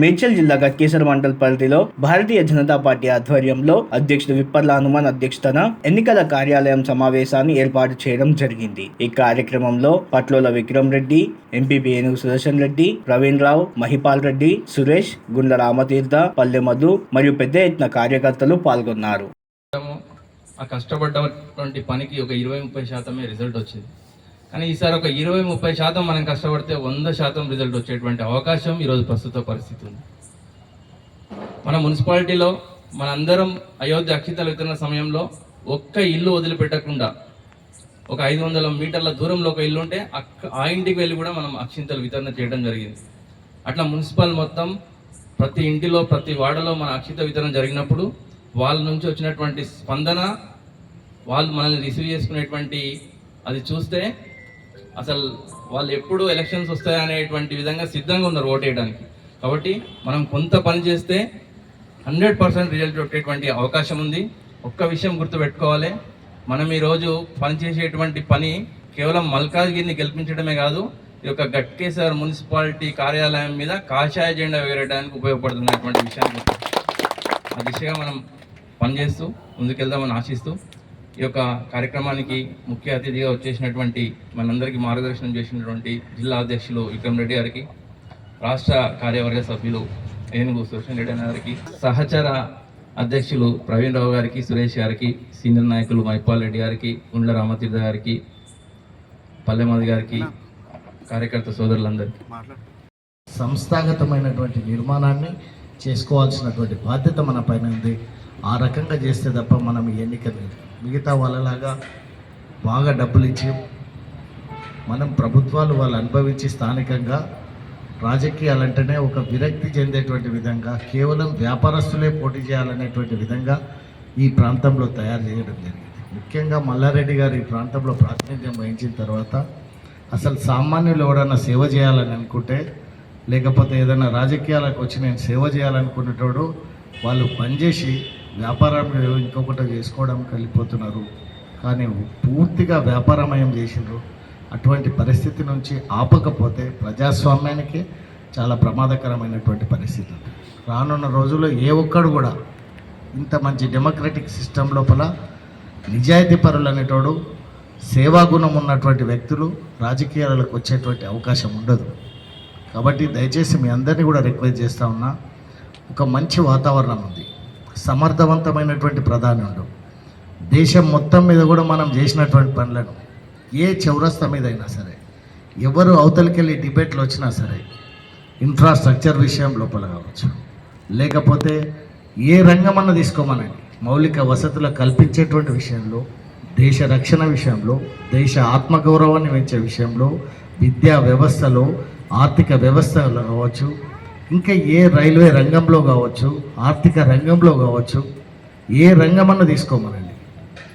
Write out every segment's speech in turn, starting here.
మేడ్చల్ జిల్లా గట్కేశ్వర మండల్ పరిధిలో భారతీయ జనతా పార్టీ ఆధ్వర్యంలో అధ్యక్షుడు విప్పర్ల హనుమాన్ అధ్యక్షతన ఎన్నికల కార్యాలయం సమావేశాన్ని ఏర్పాటు చేయడం జరిగింది. ఈ కార్యక్రమంలో పట్లోల విక్రమ్ రెడ్డి ఎంపీపీ ఏనుగు సుదర్శన్ రెడ్డి ప్రవీణ్ రావు మహిపాల్ రెడ్డి సురేష్ గుండ్ల రామతీర్థ పల్లె మధు మరియు పెద్ద ఎత్తున కార్యకర్తలు పాల్గొన్నారు. ఆ కష్టపడ్డటువంటి పనికి ఒక ఇరవై ముప్పై శాతమే రిజల్ట్ వచ్చింది. కానీ ఈసారి ఒక ఇరవై ముప్పై శాతం మనం కష్టపడితే వంద శాతం రిజల్ట్ వచ్చేటువంటి అవకాశం ఈరోజు ప్రస్తుత పరిస్థితి ఉంది. మన మున్సిపాలిటీలో మనందరం అయోధ్య అక్షితల వితరణ సమయంలో ఒక్క ఇల్లు వదిలిపెట్టకుండా ఒక ఐదు వందల మీటర్ల దూరంలో ఒక ఇల్లు ఉంటే అక్క ఆ ఇంటికి వెళ్ళి కూడా మనం అక్షింతలు వితరణ చేయడం జరిగింది. అట్లా మున్సిపల్ మొత్తం ప్రతి ఇంటిలో ప్రతి వాడలో మన అక్షిత వితరణ జరిగినప్పుడు వాళ్ళ నుంచి వచ్చినటువంటి స్పందన వాళ్ళు మనల్ని రిసీవ్ చేసుకునేటువంటి అది చూస్తే అసలు వాళ్ళు ఎప్పుడు ఎలక్షన్స్ వస్తాయి అనేటువంటి విధంగా సిద్ధంగా ఉన్నారు ఓటేయడానికి కాబట్టి మనం కొంత పని చేస్తే హండ్రెడ్ పర్సెంట్ రిజల్ట్ వచ్చేటువంటి అవకాశం ఉంది. ఒక్క విషయం గుర్తుపెట్టుకోవాలి. మనం ఈరోజు పనిచేసేటువంటి పని కేవలం మల్కాజ్గిరిని గెలిపించడమే కాదు ఈ యొక్క గట్కేశ్వర్ మున్సిపాలిటీ కార్యాలయం మీద కాషాయ జెండా వేరడానికి ఉపయోగపడుతున్నటువంటి విషయాన్ని ఆ దిశగా మనం పనిచేస్తూ ముందుకెళ్దామని ఆశిస్తూ ఈ యొక్క కార్యక్రమానికి ముఖ్య అతిథిగా వచ్చేసినటువంటి మనందరికీ మార్గదర్శనం చేసినటువంటి జిల్లా అధ్యక్షులు విక్రమ్ రెడ్డి గారికి రాష్ట్ర కార్యవర్గ సభ్యులు ఏనుగు సుషన్ రెడ్డి గారికి సహచర అధ్యక్షులు ప్రవీణ్ రావు గారికి సురేష్ గారికి సీనియర్ నాయకులు మైపాల్ రెడ్డి గారికి గుండ్ల రామతీర్థ గారికి పల్లెమాది గారికి కార్యకర్త సోదరులందరికీ. సంస్థాగతమైనటువంటి నిర్మాణాన్ని చేసుకోవాల్సినటువంటి బాధ్యత మన పైన ఉంది. ఆ రకంగా చేస్తే తప్ప మనం ఎన్నిక లేదు. మిగతా వాళ్ళలాగా బాగా డబ్బులు ఇచ్చి మనం ప్రభుత్వాలు వాళ్ళు అనుభవించి స్థానికంగా రాజకీయాలంటేనే ఒక విరక్తి చెందేటువంటి విధంగా కేవలం వ్యాపారస్తులే పోటీ చేయాలనేటువంటి విధంగా ఈ ప్రాంతంలో తయారు చేయడం జరిగింది. ముఖ్యంగా మల్లారెడ్డి గారు ఈ ప్రాంతంలో ప్రాతినిధ్యం వహించిన తర్వాత అసలు సామాన్యులు ఎవడన్నా సేవ చేయాలని అనుకుంటే లేకపోతే ఏదైనా రాజకీయాలకు వచ్చి నేను సేవ చేయాలనుకునేటోడు వాళ్ళు పనిచేసి వ్యాపారం ఇంకొకటి చేసుకోవడానికి వెళ్ళిపోతున్నారు కానీ పూర్తిగా వ్యాపారమయం చేసిండ్రు. అటువంటి పరిస్థితి నుంచి ఆపకపోతే ప్రజాస్వామ్యానికి చాలా ప్రమాదకరమైనటువంటి పరిస్థితి. రానున్న రోజుల్లో ఏ ఒక్కడు కూడా ఇంత మంచి డెమోక్రటిక్ సిస్టమ్ లోపల నిజాయితీ పరులు అనేటోడు సేవాగుణం ఉన్నటువంటి వ్యక్తులు రాజకీయాలకు వచ్చేటువంటి అవకాశం ఉండదు. కాబట్టి దయచేసి మీ అందరినీ కూడా రిక్వెస్ట్ చేస్తూ ఉన్నా ఒక మంచి వాతావరణం ఉంది. సమర్థవంతమైనటువంటి ప్రధాని ఉండు దేశం మొత్తం మీద కూడా మనం చేసినటువంటి పనులను ఏ చౌరస్తా మీద అయినా సరే ఎవరు అవతలికెళ్ళి డిబేట్లు వచ్చినా సరే ఇన్ఫ్రాస్ట్రక్చర్ విషయం లోపల కావచ్చు. లేకపోతే ఏ రంగమన్నా తీసుకోమనండి. మౌలిక వసతులు కల్పించేటువంటి విషయంలో దేశ రక్షణ విషయంలో దేశ ఆత్మగౌరవాన్ని పెంచే విషయంలో విద్యా వ్యవస్థలో ఆర్థిక వ్యవస్థలో కావచ్చు ఇంకా ఏ రైల్వే రంగంలో కావచ్చు ఆర్థిక రంగంలో కావచ్చు ఏ రంగమన్నా తీసుకోమనండి.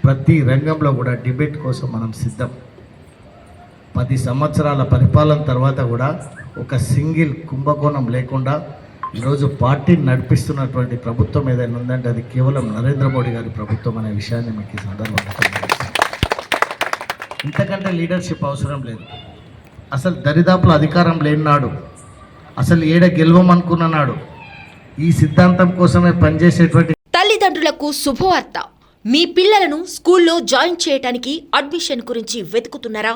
ప్రతి రంగంలో కూడా డిబేట్ కోసం మనం సిద్ధం. పది సంవత్సరాల పరిపాలన తర్వాత కూడా ఒక సింగిల్ కుంభకోణం లేకుండా ఈరోజు పార్టీని నడిపిస్తున్నటువంటి ప్రభుత్వం ఏదైనా ఉందంటే అది కేవలం నరేంద్ర మోడీ గారి ప్రభుత్వం అనే విషయాన్ని మీకు ఈ సందర్భంగా ఇంతకంటే లీడర్షిప్ అవసరం లేదు. అసలు దరిదాపుల అధికారం లేనినాడు అసలు ఏడ గెలవమనుకున్నాడు. ఈ సిద్ధాంతం కోసమే పనిచేసేటువంటి తల్లిదండ్రులకు శుభవార్త. మీ పిల్లలను స్కూల్లో జాయిన్ చేయటానికి అడ్మిషన్ గురించి వెతుకుతున్నారా?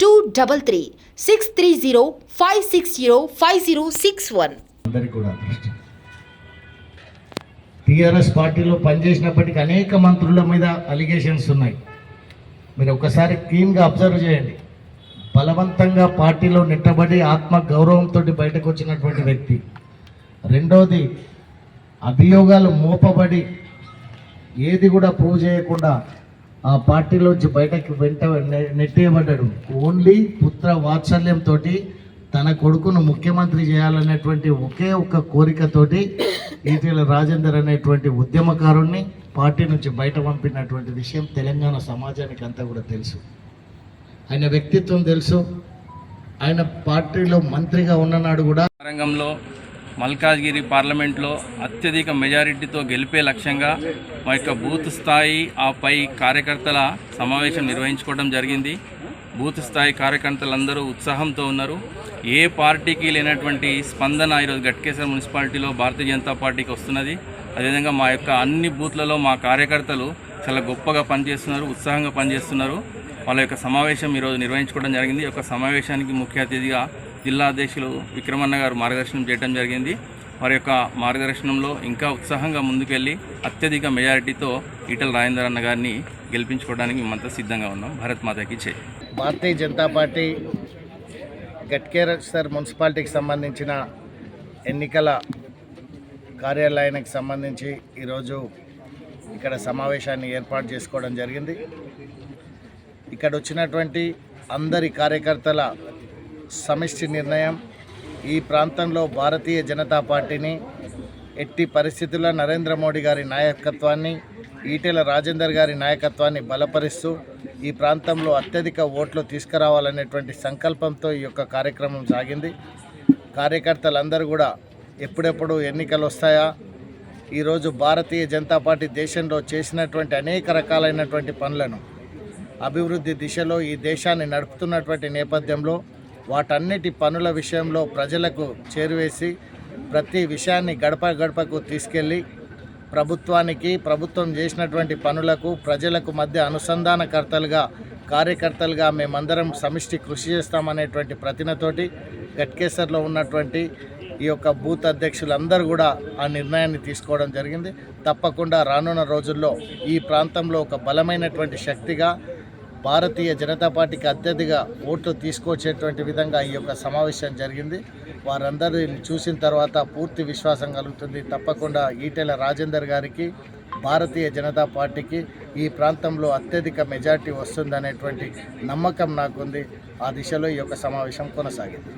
two double three six three zero five six zero five zero six one కూడా టీఆర్ఎస్ పార్టీలో పనిచేసినప్పటికీ అనేక మంత్రుల మీద అలిగేషన్స్ ఉన్నాయి. మీరు ఒకసారి క్లీన్గా అబ్జర్వ్ చేయండి. బలవంతంగా పార్టీలో నెట్టబడి ఆత్మ గౌరవంతో బయటకు వచ్చినటువంటి వ్యక్తి. రెండోది అభియోగాలు మోపబడి ఏది కూడా ప్రూవ్ చేయకుండా ఆ పార్టీలోంచి బయటకు వెంట నెట్టేయబడ్డాడు. ఓన్లీ పుత్ర వాత్సల్యంతో తన కొడుకును ముఖ్యమంత్రి చేయాలనేటువంటి ఒకే ఒక్క కోరికతోటి ఈటీల రాజేందర్ అనేటువంటి ఉద్యమకారుణ్ణి పార్టీ నుంచి బయట పంపినటువంటి విషయం తెలంగాణ సమాజానికి అంతా కూడా తెలుసు. ఆయన వ్యక్తిత్వం తెలుసు. ఆయన పార్టీలో మంత్రిగా ఉన్ననాడు కూడా రంగంలో మల్కాజ్గిరి పార్లమెంట్లో అత్యధిక మెజారిటీతో గెలిపే లక్ష్యంగా మా యొక్క బూత్ స్థాయి ఆపై కార్యకర్తల సమావేశం నిర్వహించుకోవడం జరిగింది. బూత్ స్థాయి కార్యకర్తలందరూ ఉత్సాహంతో ఉన్నారు. ఏ పార్టీకి లేనటువంటి స్పందన ఈరోజు గట్కేశ్వర మున్సిపాలిటీలో భారతీయ జనతా పార్టీకి వస్తున్నది. అదేవిధంగా మా యొక్క అన్ని బూత్లలో మా కార్యకర్తలు చాలా గొప్పగా పనిచేస్తున్నారు ఉత్సాహంగా పనిచేస్తున్నారు. వాళ్ళ యొక్క సమావేశం ఈరోజు నిర్వహించుకోవడం జరిగింది. ఈ యొక్క సమావేశానికి ముఖ్య అతిథిగా జిల్లా అధ్యక్షులు విక్రమన్న గారు మార్గదర్శనం చేయడం జరిగింది. వారి యొక్క మార్గదర్శనంలో ఇంకా ఉత్సాహంగా ముందుకెళ్ళి అత్యధిక మెజారిటీతో ఈటల రాజేందర్ అన్న గారిని గెలిపించుకోవడానికి మేమంతా సిద్ధంగా ఉన్నాం. భారత్ మాతకి చేయి భారతీయ జనతా పార్టీ గట్కేశ్వర్ మున్సిపాలిటీకి సంబంధించిన ఎన్నికల కార్యాలయానికి సంబంధించి ఈరోజు ఇక్కడ సమావేశాన్ని ఏర్పాటు చేసుకోవడం జరిగింది. ఇక్కడ వచ్చినటువంటి అందరి కార్యకర్తల సమిష్టి నిర్ణయం. ఈ ప్రాంతంలో భారతీయ జనతా పార్టీని ఎట్టి పరిస్థితుల్లో నరేంద్ర మోడీ గారి నాయకత్వాన్ని ఈటెల రాజేందర్ గారి నాయకత్వాన్ని బలపరుస్తూ ఈ ప్రాంతంలో అత్యధిక ఓట్లు తీసుకురావాలనేటువంటి సంకల్పంతో ఈ యొక్క కార్యక్రమం సాగింది. కార్యకర్తలందరూ కూడా ఎప్పుడెప్పుడు ఎన్నికలు వస్తాయా ఈరోజు భారతీయ జనతా పార్టీ దేశంలో చేసినటువంటి అనేక రకాలైనటువంటి పనులను అభివృద్ధి దిశలో ఈ దేశాన్ని నడుపుతున్నటువంటి నేపథ్యంలో వాటన్నిటి పనుల విషయంలో ప్రజలకు చేరువేసి ప్రతి విషయాన్ని గడప గడపకు తీసుకెళ్ళి ప్రభుత్వానికి ప్రభుత్వం చేసినటువంటి పనులకు ప్రజలకు మధ్య అనుసంధానకర్తలుగా కార్యకర్తలుగా మేమందరం సమిష్టి కృషి చేస్తామనేటువంటి ప్రతినతోటి గట్కేసర్లో ఉన్నటువంటి ఈ యొక్క బూత్ అధ్యక్షులందరూ కూడా ఆ నిర్ణయాన్ని తీసుకోవడం జరిగింది. తప్పకుండా రానున్న రోజుల్లో ఈ ప్రాంతంలో ఒక బలమైనటువంటి శక్తిగా భారతీయ జనతా పార్టీకి అత్యధిక ఓట్లు తీసుకొచ్చేటువంటి విధంగా ఈ యొక్క సమావేశం జరిగింది. వారందరూ చూసిన తర్వాత పూర్తి విశ్వాసం కలుగుతుంది. తప్పకుండా ఈటెల రాజేందర్ గారికి భారతీయ జనతా పార్టీకి ఈ ప్రాంతంలో అత్యధిక మెజార్టీ వస్తుందనేటువంటి నమ్మకం నాకుంది. ఆ దిశలో ఈ యొక్క సమావేశం కొనసాగింది.